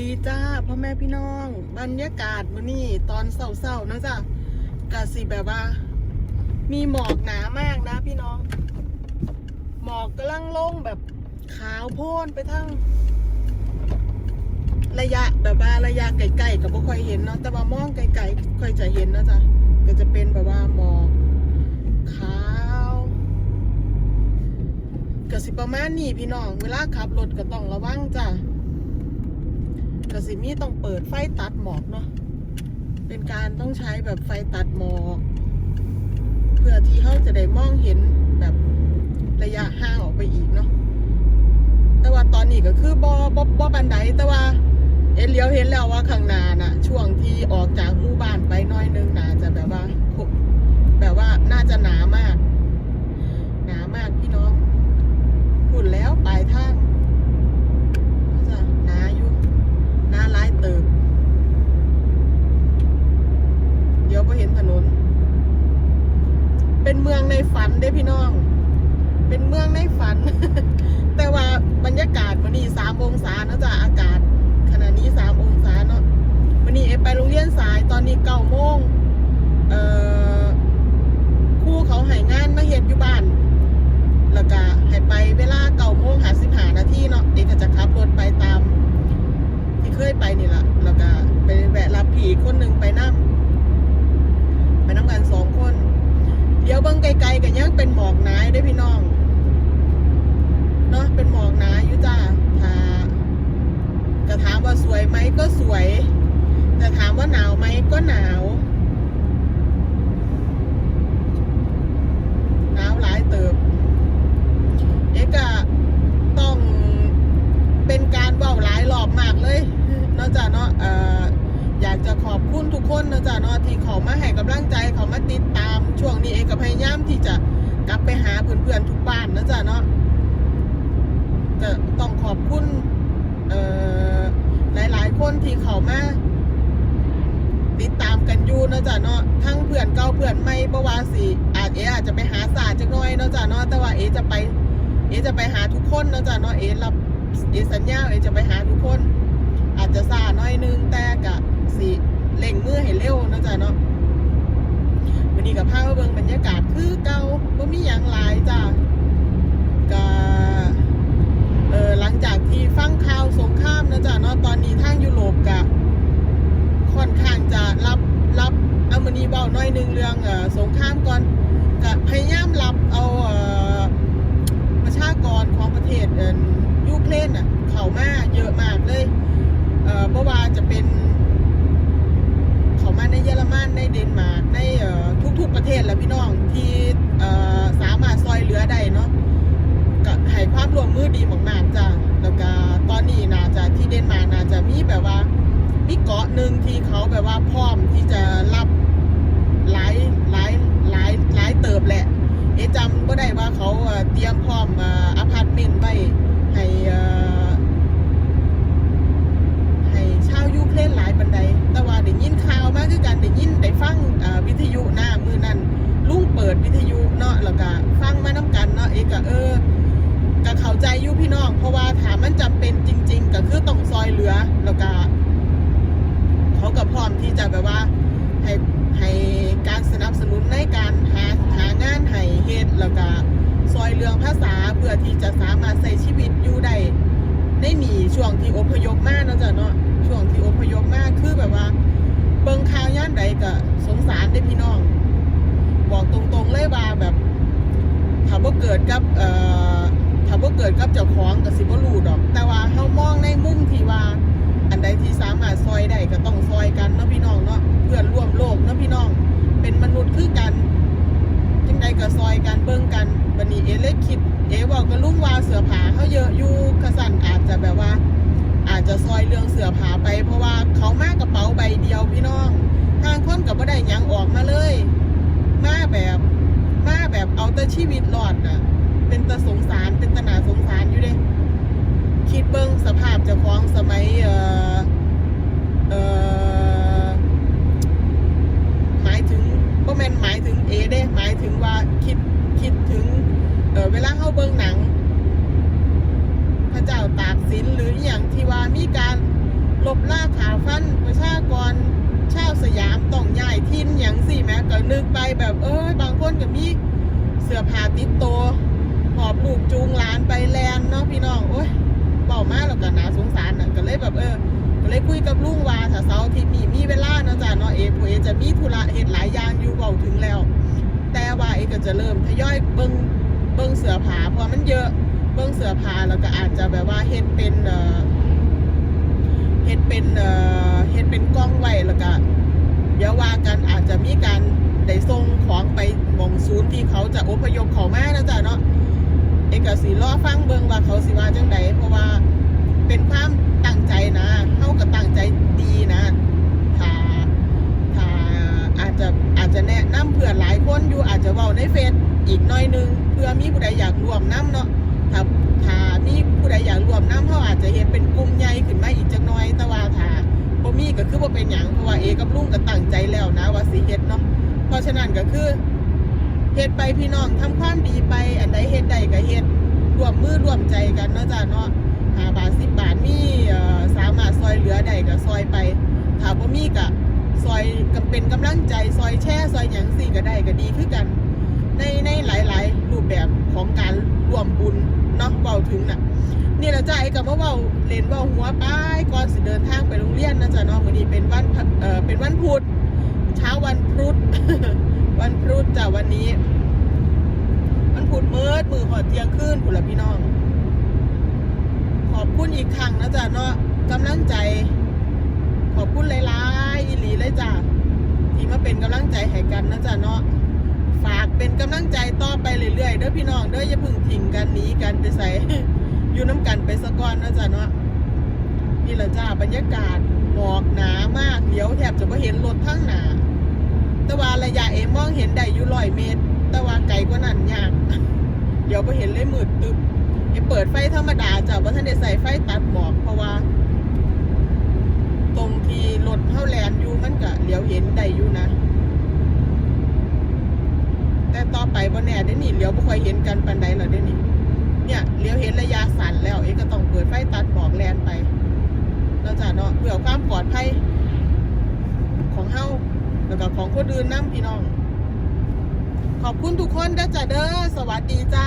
ดีจ้าพ่อแม่พี่น้อง บรรยากาศมื้อนี้ตอนเศร้าๆนะจ๊ะกะสิแบบว่า มีหมอกหนามากนะพี่น้อง หมอกกำลังลงแบบขาวโพ้นไปทั้ง ระยะแบบว่าระยะไกลๆกับบ่ค่อยเห็นเนาะแต่ว่ามองไกลๆค่อยจะเห็นนะจ๊ะก็จะเป็นแบบว่าหมอกขาวก็สิประมาณนี้พี่น้อง เวลาขับรถก็ต้องระวังจ้ะ กสิมีต้องเปิดไฟตัดหมอกเนาะเป็นการต้องใช้แบบไฟตัดหมอก เพื่อที่เขาจะได้มองเห็นแบบระยะห่างออกไปอีกเนาะแต่ว่าตอนนี้ก็คือบอบอบอบันไดแต่ว่าเอ็นเลี้ยวเห็นแล้วว่าข้างหน้าน่ะ ช่วงที่ออกจากหมู่บ้านไปน้อยนึงน่าจะแบบว่าแบบว่าน่าจะหนามาก หนามากพี่น้องพูดแล้วปลายทางก็จะหนาอยู่ หน้าร้ายเติบ เดี๋ยวพอเห็นถนน เป็นเมืองในฝันเด้พี่น้อง เป็นเมืองในฝัน แต่ว่าบรรยากาศวันนี้สามองศานะจ๊ะอากาศ ขณะนี้สามองศาเนาะวันนี้เอไปโรงเรียนสายตอนนี้เก้าโมงเอ่อครูเขาให้งานมาเฮ็ดอยู่บ้าน แล้วก็ ให้ไปเวลาเก้าโมงหาสิบหานาทีเนาะเอกก็จะขับรถไปตาม ที่เคยไปนี่แหละแล้วก็ไปแวะรับผีคนหนึ่งไปนั่งไปนั่งกันสองคน เดี๋ยวเบิ้งไกลๆกันยังเป็นหมอกหนาได้พี่น้องเนาะเป็นหมอกหนาอยู่จ้าถ้าจะถามว่าสวยไหมก็สวย แต่ถามว่าหนาวไหมก็หนาว หนาวหลายเติบ เอกอะต้องเป็นการเว้าหลายรอบมากเลยเนอกจากเนาะเอ่ออยากจะขอบคุณทุกคนนอกจากเนาะที่เขามาให้กำลังใจเขามาติดตามช่วงนี้เอกก็พยายามที่จะกลับไปหาเพื่อนๆทุกบ้านนอกจากเนาะก็ต้องขอบคุณเอ่อหลาย ๆ คนที่เขามาติดตามกันอยู่นอกจากเนาะทั้งเพื่อนเก่าเพื่อนใหม่บ่ว่าสิอาจเออาจจะไปหาศาสตร์จักหน่อยนอกจากเนาะแต่ว่าเอจะไปเอจะไปหาทุกคนนะจ๊ะเนาะเอรับเอสัญญาเอจะไปหาทุกคน อาจจะซาหน้อยนึงแต่กะสิเล่งมือให้เร็วนะจ๊ะเนาะวันนี้กับพามาเบิ่งบรรยากาศคือเก่าบ่มีหยังหลายจ้ะกะเออหลังจากที่ฟังข่าวสงครามนะจ๊ะเนาะตอนนี้ทางยุโรปกะค่อนข้างจะรับรับเอามานีเบาหน้อยนึงเรื่องอสงครามก่อนกะพยายามรับเอาเอ่อประชากรของประเทศเออยูเครนอะ เข้ามาเยอะมากเลย เออเพราะว่าจะเป็น เขามาในเยอรมันในเดนมาร์กในเอ่อทุกๆประเทศแหละพี่น้องที่เอ่อสามารถซอยเหลือได้เนาะก็ให้ความร่วมมือดีมากๆจ้ะแล้วก็ตอนนี้น่าจะที่เดนมาร์กน่าจะมีแบบว่ามีเกาะหนึ่งที่เขาแบบว่าพร้อมที่จะรับหลายหลายหลายหลายเติบแหละ เอะจำก็ได้ว่าเขาเอ่อเตรียมพร้อมอ่าอพาร์ตเมนต์ไว้ให้เอ่อให้ชาวยูเครนหลายบันได แต่ว่าได้ยินข่าวมาคือกันได้ยินได้ฟังอ่าวิทยุหน้ามือนั้นลุง เปิดวิทยุเนาะแล้วก็ฟังมาน้กันเนาะเอกก็เออก็เข้าใจอยู่พี่น้อง เพราะว่าถามมันจำเป็นจริง ๆ ก็คือต้องซอยเหลือแล้วก็เขาก็พร้อมที่จะแบบว่าให้ให้การสนับสนุนในการหาหางานให้เฮ็ดแล้วก็ซอยเรื่องภาษาเพื่อที่จะสามารถใช้ชีวิตอยู่ได้ในหนีช่วงที่อพยพมาเนาะจ้ะเนาะช่วงที่อพยพมากคือแบบว่า เบิงข่าวย่านใดก็สงสารเด้พี่น้อง บอกตรงๆเลยว่าแบบถ้าบ่เกิดกับเอ่อถ้าบ่เกิดกับเจ้าของก็สิบ่รู้ดอก แต่ว่าเฮามองในมุมที่ว่า อันใดที่สามารถซอยได้ก็ต้องซอยกันเนาะพี่น้องเนาะเพื่อนร่วมโลกเนาะพี่น้อง เป็นมนุษย์คือกันจังใดก็ซอยกันเบิ่งกันบัดนี้เอเล็กคิดเอว่าก็ลุงว่าเสือผาเขาเยอะอยู่กระสันอาจจะแบบว่า อาจจะซอยเรื่องเสือผาไป เพราะว่าเขามากระเป๋าใบเดียวพี่น้อง ทางคนกับบ่ได้หยังออกมาเลย มาแบบมาแบบเอาแต่ชีวิตรอดน่ะ เป็น ตาสงสารเป็นตนาสงสารอยู่เด้คิดเบิ้งสภาพเจ้าของสมัยเอ่อเอ่อหมายถึงบ่แม่นหมายถึงเอเด้หมายถึงว่าคิดคิดถึงเออเวลาเข้าเบิ้งหนัง พระเจ้าตากสินหรืออย่างที่ว่ามีการลบล่าขาฟันประชากรชาวสยามต้องย้ายทินอย่างสี่แม้ก็นึกไปแบบเออบางคนก็มีเสื้อผ้าติดตัว อบลูกจูงหลานไปแลนเนาะพี่น้องโอ้ยเบามาแล้วก็น่าสงสารน่ะก็เลยแบบเออก็เลยคุยกับลุงว่าถ้าเสาร์อาทิตย์นี้มีเวลาเนาะจ้ะเนาะเอผู้เอจะมีธุระเห็นหลายอย่างอยู่เบาถึงแล้ว แต่ว่าเอก็จะเริ่มทยอยเบิ้งเบิ้งเสือผาเพราะมันเยอะเบิ้งเสือผาแล้วก็อาจจะแบบว่าเฮ็ดเป็นเอ่อเฮ็ดเป็นเอ่อเฮ็ดเป็นกล้องไว้แล้วก็เดี๋ยวว่ากันอาจจะมีการได้ส่งของไปหมองศูนย์ที่เขาจะอพยพเขามานะจ๊ะเนาะ เอกสีรอฟังเบิ่งว่าเขาสิว่าจังไดเพราะว่าเป็นความตั้งใจนะเขาก็ตั้งใจดีนะถ้าถ้าอาจจะอาจจะแนะนำเพื่อนหลายคนอยู่อาจจะเว้าในเฟซอีกหน่อยหนึงเพื่อมีผู้ใดอยากร่วมน้ำเนาะถ้าถ้ามีผู้ใดอยากร่วมน้ำเขาอาจจะเห็นเป็นกลุ่มใหญ่ขึ้นมาอีกจักหน่อยแต่ว่าถ้าบ่มีก็คือบ่เป็นหยังเพราะว่าเอกับลุงก็ตั้งใจแล้วนะว่าสิเฮ็ดเนาะเพราะฉะนั้นก็คือ เฮ็ดไปพี่น้องทำความดีไป อันใดเฮ็ดได้ก็เฮ็ดร่วมมือร่วมใจกันเนาะจ้ะเนาะหาบาทสิบบาทนี่สามารถซอยเหลือได้ก็ซอยไปถ้าบ่มีก็ซอยก็เป็นกำลังใจซอยแช่ซอยหยังสี่ก็ได้ก็ดีคือกัน ในในหลาย ๆ รูปแบบของการร่วมบุญเนาะเบาถึงน่ะนี่แหละจ้าไอ้กับว่าเบาเล่นเบาหัวป้ายก่อนสิเดินทางไปโรงเรียนนะจ๊ะเนาะวันนี้เป็นวันเอ่อเป็นวันพุธเช้าวันพุธ วันพุธจ้ะวันนี้วันพุธมืดมือหอดเที่ยงคืนพุ่นละพี่น้อง ขอบคุณอีกครั้งนะจ๊ะเนาะกำลังใจ ขอบคุณหลายๆอีหลีเลยจ้ะที่มาเป็นกำลังใจให้กันนะจ๊ะเนาะฝากเป็นกำลังใจต่อไปเรื่อยๆเด้อพี่น้องเด้ออย่าพึ่งทิ้งกันหนีกันไปใส่อยู่น้ำกันไปสะก่อนนะจ๊ะเนาะนี่แหละจ้าบรรยากาศหมอกหนามากเดี๋ยวแทบจะไม่เห็นรถทั้งหนา แต่ว่าระยะเอมองเห็นได้อยู่ร้อยเมตร แต่ว่าไกลกว่านั้นยาก เดี๋ยวไปเห็นเลยมืดตึบไอเปิดไฟธรรมดาจ้ะว่าท่านได้ใส่ไฟตัดหมอกเพราะว่า ตรงที่รถเข้าแลนอยู่มันก็เลี้ยวเห็นได้อยู่นะ แต่ต่อไปบ่แน่เด้นี่เลี้ยวบ่ค่อยเห็นกันปานใดหรอเด้นี่เนี่ยเลี้ยวเห็นระยะสั้นแล้ว เอ๊ะก็ต้องเปิดไฟตัดหมอกแลนไปเราจะเนาะเพื่อความปลอดภัยของเฮาแล้วก็ข อื่นนํพี่น้อง ขอบคุณทุกคนเด้อจ้าเด้อสวัสดีจ้า